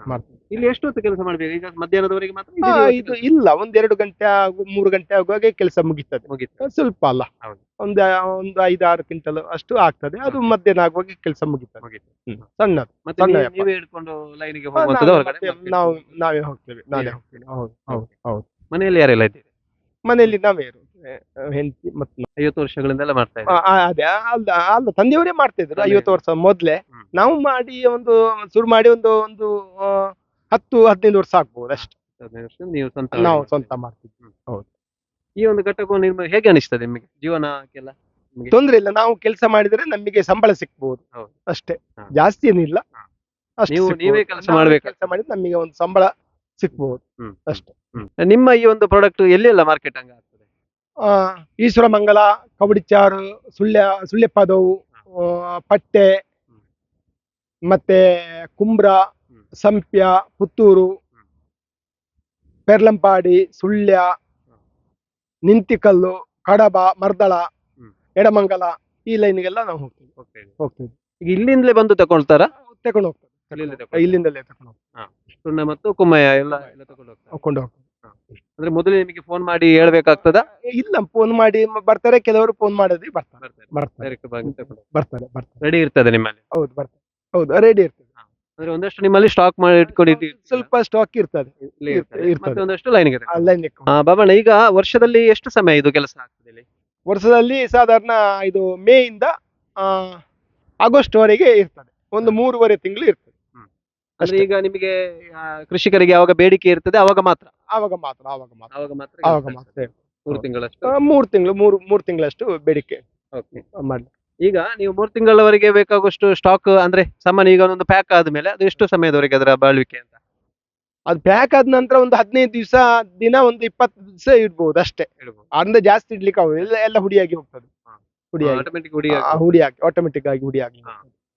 ಮಾಡ್ತಾ. ಇಲ್ಲಿ ಎಷ್ಟು ಹೊತ್ತು ಕೆಲಸ ಮಾಡ್ಬೇಕು ಈಗ ಮಧ್ಯಾಹ್ನದವರೆಗೆ ಮಾತ್ರ ಆ, ಇದು ಇಲ್ಲ ಒಂದೆರಡು ಗಂಟೆ ಆಗು ಮೂರು ಗಂಟೆ ಆಗುವಾಗೆ ಕೆಲಸ ಮುಗೀತದೆ. ಮುಗೀತು ಸ್ವಲ್ಪ ಅಲ್ಲ. ಒಂದ್ ಒಂದು ಒಂದು ಐದು ಆರು ಕ್ವಿಂಟಲ್ ಅಷ್ಟು ಆಗ್ತದೆ. ಅದು ಮಧ್ಯಾಹ್ನ ಆಗುವಾಗ ಕೆಲಸ ಮುಗೀತದೆ. ಮುಗೀತು. ಹ್ಮ್. ಸಣ್ಣದು ಮತ್ತೆ ಸಣ್ಣ ನೀವು- ವ್ಯಾಪಾರ. ನೀವೇ ಹಿಡ್ಕೊಂಡು ಲೈನಿಗೆ ಆ, ಹೋಗುವಂತದ್ದು ನಾವು ಹೊರಗಡೆ ಮತ್ತೆ ನಾವು ನಾವೇ ಹೋಗ್ತೇವೆ ನಾನೇ ಹೋಗ್ತೇನೆ ಹೌದು ಹೌದು ಹೌದು. ಮನೆಯಲ್ಲಿ ಯಾರೆಲ್ಲ ಇದ್ದೀರಿ? ಮನೆಯಲ್ಲಿ ನಾವೇ ಇರೋದು ಹೆಂಡತಿ ಮತ್ತೆ. ಐವತ್ತು ವರ್ಷಗಳಿಂದೆಲ್ಲ ಮಾಡ್ತಾ ಅದೇ ಅಲ್ಲ ಅಲ್ಲ ತಂದೆಯವರೇ ಮಾಡ್ತಾ ಇದ್ರು ಐವತ್ತು ವರ್ಷ ಮೊದ್ಲೇ. ನಾವು ಮಾಡಿ ಒಂದು ಶುರು ಮಾಡಿ ಒಂದು ಒಂದು ಆ, ಹತ್ತು ಹದಿನೈದು ವರ್ಷ ಆಗ್ಬೋದು ಅಷ್ಟೇ. ಹದಿನೈದು ನೀವು ಸ್ವಂತ ನಾವು ಸ್ವಂತ ಮಾಡ್ತಿದ್ವಿ. ಈ ಒಂದು ಘಟಕವು ನಿಮ್ಗೆ ಹೇಗೆ ಅನಿಸ್ತದೆ ನಿಮಗೆ? ಜೀವನಕ್ಕೆಲ್ಲ ತೊಂದ್ರೆ ಇಲ್ಲ ನಾವು ಕೆಲಸ ಮಾಡಿದ್ರೆ ನಮಗೆ ಸಂಬಳ ಸಿಕ್ಬಹುದು ಹೌದು. ಅಷ್ಟೇ. ಹಾ. ಜಾಸ್ತಿ ಏನಿಲ್ಲ. ಹಾ. ಅಷ್ಟು ನೀವು- ನೀವೇ ಕೆಲಸ ಮಾಡ್ಬೇಕು. ಕೆಲ್ಸ ಮಾಡಿದ್ರೆ ನಮಗೆ ಒಂದು ಸಂಬಳ ಸಿಕ್ಬಹುದು ಹ್ಮ್. ಅಷ್ಟೇ. ನಿಮ್ಮ ಈ ಒಂದು ಪ್ರಾಡಕ್ಟ್ ಎಲ್ಲೆಲ್ಲ ಮಾರ್ಕೆಟ್ ಹಂಗ ಆಗ್ತದೆ ಈಶ್ವರಮಂಗಲ ಕವಡಿಚಾರು ಸುಳ್ಯ ಸುಳ್ಯಪದವು ಪಟ್ಟೆ ಮತ್ತೆ ಕುಂಬ್ರ ಸಂಪ್ಯ ಪುತ್ತೂರು. ಪೆರ್ಲಂಪಾಡಿ ಸುಳ್ಯ ನಿಂತಿಕಲ್ಲು ಕಡಬ ಮರ್ದಳ ಎಡಮಂಗಲ ಈ ಲೈನ್ಗೆಲ್ಲ ನಾವು ಹೋಗ್ತೀವಿ. ಹೋಗ್ತೀವಿ. ಈಗ ಇಲ್ಲಿಂದಲೇ ಬಂದು ತಗೊಳ್ತಾರ? ತಗೊಂಡು ಹೋಗ್ತಾರೆ ಇಲ್ಲಿಂದಲೇ ತಗೊಂಡು ಸುಣ್ಣ ಮತ್ತು ಕುಮ್ಮಯ ಎಲ್ಲ ಎಲ್ಲ ತಗೊಂಡು ಹೋಗ್ತಾರೆ. ಅಂದ್ರೆ ಮೊದಲೇ ನಿಮಗೆ ಫೋನ್ ಮಾಡಿ ಹೇಳ್ಬೇಕಾಗ್ತದ? ಇಲ್ಲ ಫೋನ್ ಮಾಡಿ ಬರ್ತಾರೆ ಕೆಲವರು ಫೋನ್ ಮಾಡಿದ್ರೆ ಬರ್ತಾರೆ. ಬರ್ತಾರೆ. ಬರ್ತಾರೆ. Direct ತಗೊಂಡು ಬರ್ತಾರೆ ಬರ್ತಾರೆ. ರೆಡಿ ಇರ್ತದೆ ನಿಮ್ಮಲ್ಲಿ? ಹೌದು ಬರ್ತಾರೆ. ಹೌದು ರೆಡಿ ಇರ್ತದೆ. ಅಂದ್ರೆ ಒಂದಷ್ಟು ನಿಮ್ಮಲ್ಲಿ ಸ್ಟಾಕ್ ಮಾಡಿ ಇಟ್ಕೊಂಡಿದ್ದೀವಿ. ಸ್ವಲ್ಪ ಸ್ಟಾಕ್ ಇರ್ತದೆ. ಮತ್ತೆ ಒಂದಷ್ಟು ಲೈನ್ ಬಾಬಣ್ಣ ಈಗ ವರ್ಷದಲ್ಲಿ ಎಷ್ಟು ಸಮಯ ಇದು ಕೆಲಸ ಆಗ್ತದೆ ಇಲ್ಲಿ? ವರ್ಷದಲ್ಲಿ ಸಾಧಾರಣ ಇದು ಮೇ ಇಂದ ಆಗಸ್ಟ್ ವರೆಗೆ ಇರ್ತದೆ. ಒಂದು ಮೂರುವರೆ ತಿಂಗಳು ಇರ್ತದೆ. ಅಂದ್ರೆ ಈಗ ನಿಮಗೆ ಕೃಷಿಕರಿಗೆ ಯಾವಾಗ ಬೇಡಿಕೆ ಇರ್ತದೆ ಅವಾಗ ಮಾತ್ರ? ಆವಾಗ ಮಾತ್ರ ಅವಾಗ ಮಾತ್ರ. ಅವಾಗ ಮಾತ್ರ ಆವಾಗ ಮಾತ್ರ. ಮೂರು ತಿಂಗಳಷ್ಟು? ಮೂರು ತಿಂಗಳು ಮೂರು ಮೂರು ತಿಂಗಳಷ್ಟು ಬೇಡಿಕೆ ಓಕೆ. ಮಾಡಿ ಈಗ ನೀವು ಮೂರು ತಿಂಗಳವರೆಗೆ ಬೇಕಾಗುವಷ್ಟು ಸ್ಟಾಕ್ ಅಂದ್ರೆ ಸಾಮಾನ್ಯ ಈಗ ಒಂದು ಪ್ಯಾಕ್ ಆದ್ಮೇಲೆ ಅದು ಎಷ್ಟು ಸಮಯದವರೆಗೆ ಅದರ ಬಾಳ್ವಿಕೆ ಅಂತ? ಅದು ಪ್ಯಾಕ್ ಆದ ನಂತರ ಒಂದು ಹದಿನೈದು ದಿವಸ ದಿನ ಒಂದು ಇಪ್ಪತ್ತು ದಿವಸ ಇಡ್ಬೋದು ಅಷ್ಟೇ. ಅಂದ್ರೆ ಜಾಸ್ತಿ ಇಡ್ಲಿಕ್ಕೆ ಆಗುದಿಲ್ಲ ಎಲ್ಲ ಹುಡಿಯಾಗಿ ಹೋಗ್ತದೆ. ಹುಡಿಯಾಗಿ. ಹುಡಿಯಾಗಿ ಆಟೋಮೆಟಿಕ್ ಆಗಿ ಹುಡಿಯಾಗಿ.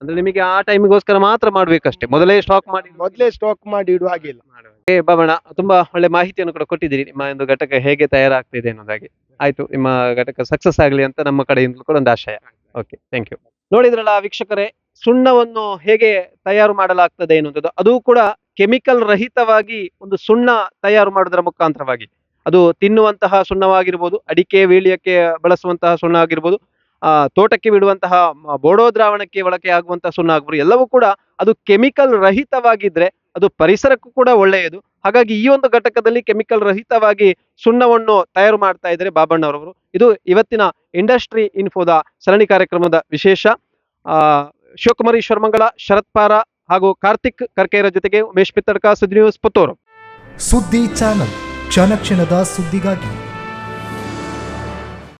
ಅಂದ್ರೆ ನಿಮಗೆ ಆ ಟೈಮಿಗೋಸ್ಕರ ಮಾತ್ರ ಮಾಡ್ಬೇಕಷ್ಟೇ. ಮೊದಲೇ ಸ್ಟಾಕ್ ಮಾಡಿ ಮೊದಲೇ ಸ್ಟಾಕ್ ಮಾಡಿ ಇಡುವ ಹಾಗೆ ಇಲ್ಲ. ಏ ಬಾಬಣ್ಣ ತುಂಬಾ ಒಳ್ಳೆ ಮಾಹಿತಿಯನ್ನು ಕೂಡ ಕೊಟ್ಟಿದ್ದೀರಿ. ನಿಮ್ಮ ಒಂದು ಘಟಕ ಹೇಗೆ ತಯಾರಾಗ್ತಿದೆ ಅನ್ನೋದಾಗಿ ಆಯ್ತು ನಿಮ್ಮ ಘಟಕ ಸಕ್ಸಸ್ ಆಗಲಿ ಅಂತ ನಮ್ಮ ಕಡೆಯಿಂದಲೂ ಕೂಡ ಒಂದು ಆಶಯ. ಓಕೆ ಥ್ಯಾಂಕ್ ಯು ನೋಡಿದ್ರಲ್ಲ ವೀಕ್ಷಕರೇ ಸುಣ್ಣವನ್ನು ಹೇಗೆ ತಯಾರು ಮಾಡಲಾಗ್ತದೆ ಎನ್ನುವಂಥದ್ದು ಅದು ಕೂಡ ಕೆಮಿಕಲ್ ರಹಿತವಾಗಿ ಒಂದು ಸುಣ್ಣ ತಯಾರು ಮಾಡೋದರ ಮುಖಾಂತರವಾಗಿ. ಅದು ತಿನ್ನುವಂತಹ ಸುಣ್ಣವಾಗಿರ್ಬೋದು ಅಡಿಕೆ ವೀಳ್ಯಕ್ಕೆ ಬಳಸುವಂತಹ ಸುಣ್ಣ ಆಗಿರ್ಬೋದು ತೋಟಕ್ಕೆ ಬಿಡುವಂತಹ ಬೋಡೋ ದ್ರಾವಣಕ್ಕೆ ಸುಣ್ಣ ಆಗ್ಬೋದು ಎಲ್ಲವೂ ಕೂಡ ಅದು ಕೆಮಿಕಲ್ ರಹಿತವಾಗಿದ್ರೆ ಅದು ಪರಿಸರಕ್ಕೂ ಕೂಡ ಒಳ್ಳೆಯದು. ಹಾಗಾಗಿ ಈ ಒಂದು ಘಟಕದಲ್ಲಿ ಕೆಮಿಕಲ್ ರಹಿತವಾಗಿ ಸುಣ್ಣವನ್ನು ತಯಾರು ಮಾಡ್ತಾ ಇದ್ದಾರೆ ಬಾಬಣ್ಣವರವರು. ಇದು ಇವತ್ತಿನ ಇಂಡಸ್ಟ್ರಿ ಇನ್ಫೋದ ಸರಣಿ ಕಾರ್ಯಕ್ರಮದ ವಿಶೇಷ. ಆ ಶಿವಕುಮಾರ್ ಈಶ್ವರಮಂಗಲ ಶರತ್ ಪಾರ ಹಾಗೂ ಕಾರ್ತಿಕ್ ಕರ್ಕೇರ ಜೊತೆಗೆ ಉಮೇಶ್ ಪಿತ್ತಡ್ಕ, ಸುದ್ದಿ ನ್ಯೂಸ್ ಪುತ್ತೂರು. ಸುದ್ದಿ ಚಾನಲ್, ಕ್ಷಣ ಕ್ಷಣದ ಸುದ್ದಿಗಾಗಿ